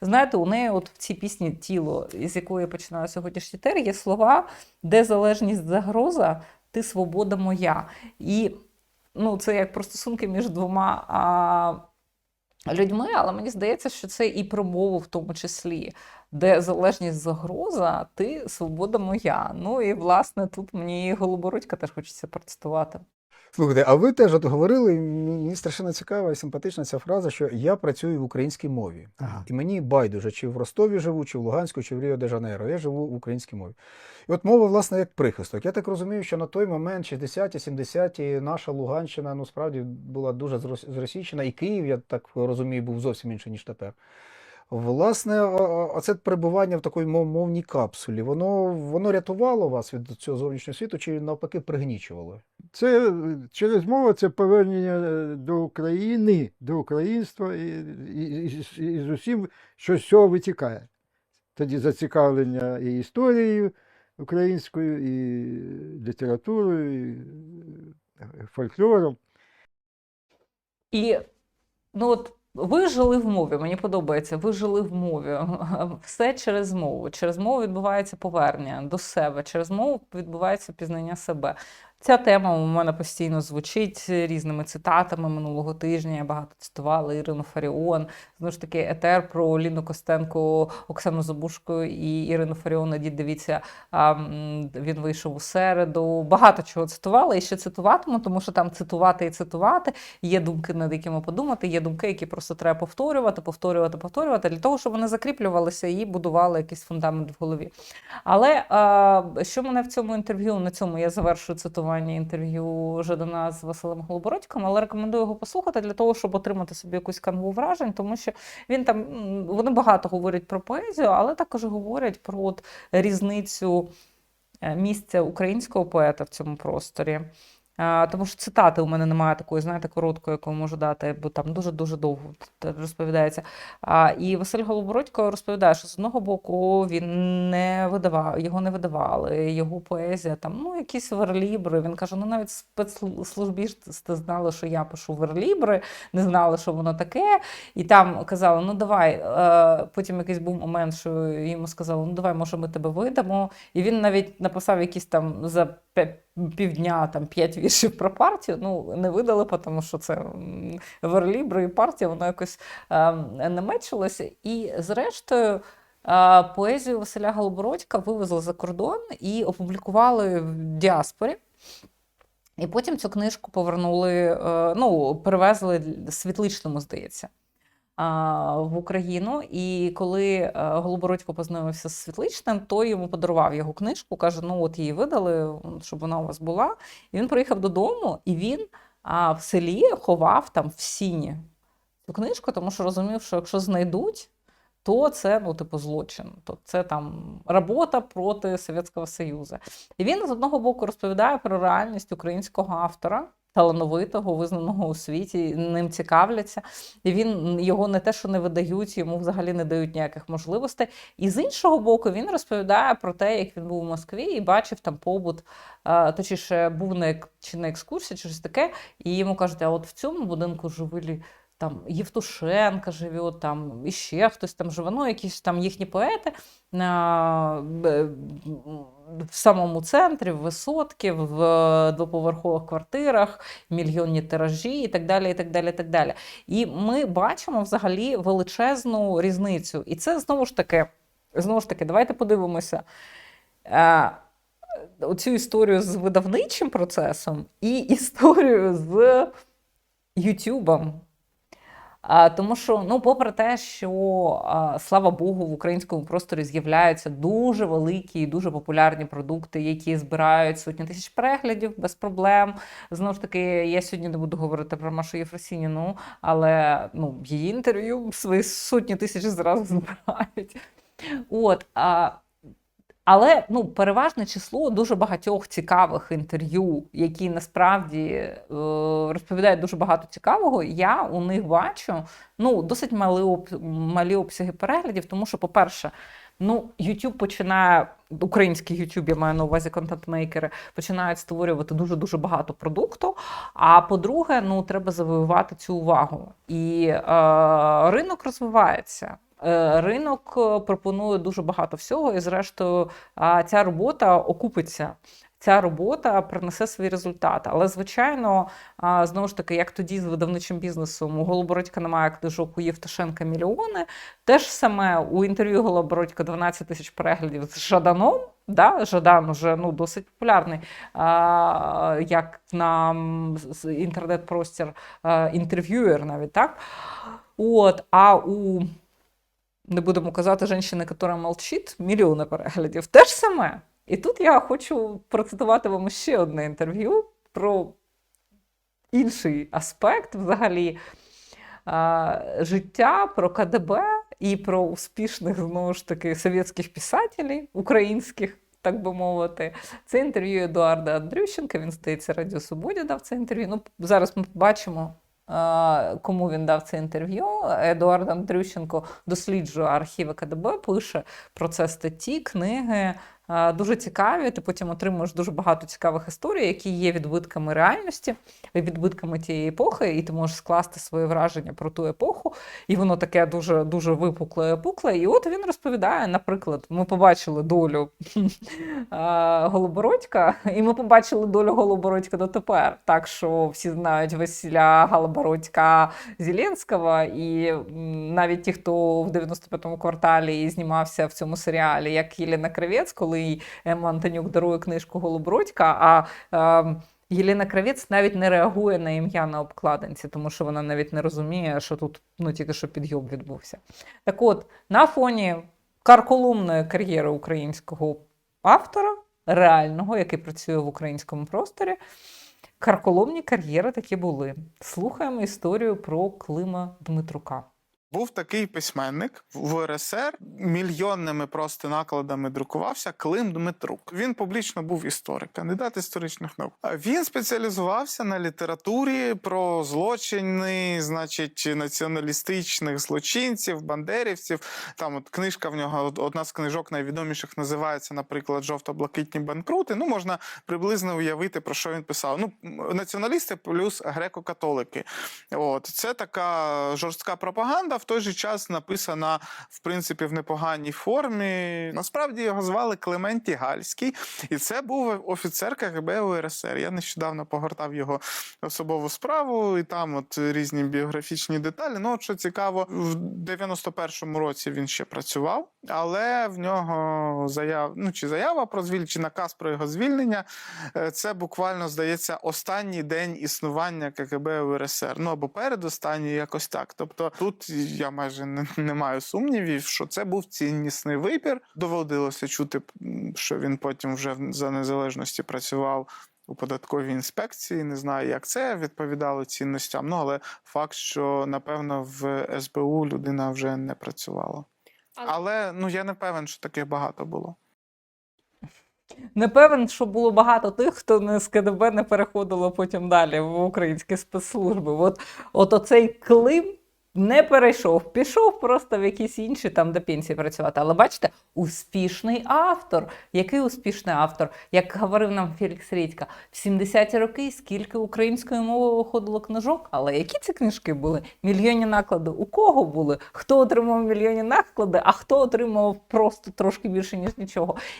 знаєте, у неї от в цій пісні тіло, з якої я починаю сьогоднішній тер, є слова, де залежність загроза, ти свобода моя. І ну, це як про стосунки між двома а, людьми, але мені здається, що це і про мову в тому числі. Де залежність загроза, ти свобода моя. Ну і власне тут мені голобородька теж хочеться процитувати. Слухайте, а ви теж от говорили, мені страшенно цікава і симпатична ця фраза, що я працюю в українській мові. Ага. І мені байдуже, чи в Ростові живу, чи в Луганську, чи в Ріо де Жанейро. Я живу в українській мові. І от мова, власне, як прихисток. Я так розумію, що на той момент, 60-ті, 70-ті, наша Луганщина ну, справді була дуже зрос- зросійщена, і Київ, я так розумію, був зовсім інший, ніж тепер. Власне, оце перебування в такій мов- мовній капсулі, воно, воно рятувало вас від цього зовнішнього світу, чи навпаки пригнічувало? Це е, через мову це повернення е, до України, до українства і, і, і, і з усім, що з цього витікає. Тоді зацікавлення і історією українською, і літературою, і е, фольклором. І ну от ви жили в мові, мені подобається, ви жили в мові. Все через мову. Через мову відбувається повернення до себе, через мову відбувається пізнання себе. Ця тема у мене постійно звучить різними цитатами минулого тижня. Я багато цитувала Ірину Фаріон. Знову ж таки, етер про Ліну Костенко, Оксану Забушко і Ірину Фаріон. Ідіть, дивіться, він вийшов у середу. Багато чого цитувала і ще цитуватиму, тому що там цитувати і цитувати. Є думки, над якими подумати, є думки, які просто треба повторювати, повторювати, повторювати, для того, щоб вони закріплювалися і будували якийсь фундамент в голові. Але що мене в цьому інтерв'ю, на цьому я завершую цитування інтерв'ю Жадана з Василем Голобородьком, але рекомендую його послухати для того, щоб отримати собі якусь канву вражень, тому що він там вони багато говорять про поезію, але також говорять про от різницю е, місця українського поета в цьому просторі. Тому що цитати у мене немає такої, знаєте, короткої, яку можу дати, бо там дуже-дуже довго розповідається. І Василь Голобородько розповідає, що з одного боку він не видавав, його не видавали, його поезія, там, ну, якісь верлібри. Він каже: ну навіть спецслужбісти знали, що я пишу верлібри, не знали, що воно таке. І там казали, ну давай. Е, Потім якийсь був момент, що йому сказали, ну давай, може, ми тебе видамо. І він навіть написав якісь там за півдня там п'ять віршів про партію. Ну не видали, тому що це верлібри і партія, воно якось е, не мечилося. І зрештою. е, Поезію Василя Голобородька вивезли за кордон і опублікували в діаспорі. І потім цю книжку повернули, е, ну, перевезли світличному, здається, в Україну. І коли е, Голобородько познайомився з світличним, той йому подарував його книжку, каже: ну от її видали, щоб вона у вас була. І він приїхав додому, і він в селі ховав там в сіні цю книжку, тому що розумів, що якщо знайдуть, то це ну, типу, злочин, то це там робота проти Совєтського Союзу. І він з одного боку розповідає про реальність українського автора. Талановитого, визнаного у світі, ним цікавляться, і він його не те, що не видають, йому взагалі не дають ніяких можливостей. І з іншого боку, він розповідає про те, як він був у Москві і бачив там побут, точніше, був на чи на екскурсії, чи щось таке, і йому кажуть, а от в цьому будинку живили там Євтушенка живе, там іще хтось там живе, ну якісь там їхні поети а, в самому центрі, в висотки, в двоповерхових квартирах, мільйонні тиражі і так далі. І так далі, і так далі. І ми бачимо взагалі величезну різницю. І це знову ж таки, знову ж таки, давайте подивимося. Оцю історію з видавничим процесом і історію з Ютубом. Тому що, ну, попри те, що слава Богу, в українському просторі з'являються дуже великі і дуже популярні продукти, які збирають сотні тисяч переглядів без проблем. Знову ж таки, я сьогодні не буду говорити про Машу Єфросініну, але ну, її інтерв'ю свої сотні тисяч зразу збирають. От, а, але ну, переважне число дуже багатьох цікавих інтерв'ю, які насправді е, розповідають дуже багато цікавого. Я у них бачу ну, досить малі, об- малі обсяги переглядів, тому що, по-перше, ну, YouTube починає, український YouTube, я маю на увазі контент-мейкери, починають створювати дуже-дуже багато продукту. А по-друге, ну, треба завоювати цю увагу. І е, ринок розвивається. Е, Ринок е, пропонує дуже багато всього, і зрештою ця робота окупиться. Ця робота принесе свій результат. Але, звичайно, знову ж таки, як тоді з видавничим бізнесом у Голобородька немає книжок у Євтушенка мільйони. Те ж саме у інтерв'ю Голобородька 12 тисяч переглядів з Жаданом. Да, Жадан уже ну, досить популярний, а, як на інтернет-простір а, інтерв'юєр навіть так. От, а у не будемо казати жінки, яка молчить, мільйони переглядів. Те ж саме. І тут я хочу процитувати вам ще одне інтерв'ю про інший аспект взагалі а, життя, про КДБ і про успішних, знову ж таки, совєтських писателів, українських, так би мовити. Це інтерв'ю Едуарда Андрющенка. Він здається, Радіо Свободі дав це інтерв'ю. Ну, зараз ми побачимо. Кому він дав це інтерв'ю? Едуард Андрющенко досліджує архіви КДБ, пише про це статті, книги. Дуже цікаві. Ти потім отримуєш дуже багато цікавих історій, які є відбитками реальності, відбитками тієї епохи, і ти можеш скласти своє враження про ту епоху. І воно таке дуже дуже випукле пукле. І от він розповідає, наприклад, ми побачили долю Голобородька, і ми побачили долю Голобородька дотепер. Так що всі знають Василя Голобородька Зеленського, і навіть ті, хто в 95-му кварталі знімався в цьому серіалі, як Єлена Кравець, коли їй Емма Антонюк дарує книжку Голобородька, а Єлена Кравець навіть не реагує на ім'я на обкладинці, тому що вона навіть не розуміє, що тут ну, тільки що підйом відбувся. Так от, на фоні карколомної кар'єри українського автора, реального, який працює в українському просторі, карколомні кар'єри такі були. Слухаємо історію про Клима Дмитрука. Був такий письменник в РСР, мільйонними просто накладами друкувався Клим Дмитрук. Він публічно був історик, кандидат історичних наук. Він спеціалізувався на літературі про злочини, значить, націоналістичних злочинців, бандерівців. Там от книжка в нього, одна з книжок найвідоміших називається, наприклад, Жовто-блакитні банкрути. Ну, можна приблизно уявити, про що він писав. Ну, націоналісти плюс греко-католики. От це така жорстка пропаганда, в той же час написана в принципі в непоганій формі. Насправді його звали Клементі Гальський, і це був офіцер КГБ УРСР. Я нещодавно погортав його особову справу, і там от різні біографічні деталі. Ну, що цікаво, в 91-му році він ще працював, але в нього заяв, ну чи заява про звільнення, чи наказ про його звільнення. е, Це буквально здається останній день існування КГБ УРСР. Ну або передостанній, якось так. Тобто тут я майже не, не маю сумнівів, що це був ціннісний вибір. Доводилося чути, що він потім вже в- за незалежності працював. У податковій інспекції не знаю, як це відповідало цінностям. Ну але факт, що напевно в СБУ людина вже не працювала. Але ну я не певен, що таких багато було. Не певен, що було багато тих, хто не з КДБ не переходило потім далі в українські спецслужби. От, от оцей Клим не перейшов, пішов просто в якісь інші там до пенсії працювати. Але бачите, успішний автор. Який успішний автор? Як говорив нам Фелікс Рідька, в 70-ті роки скільки українською мовою виходило книжок, але які ці книжки були? Мільйонні наклади. У кого були? Хто отримав мільйонні наклади, а хто отримав просто трошки більше, ніж нічого.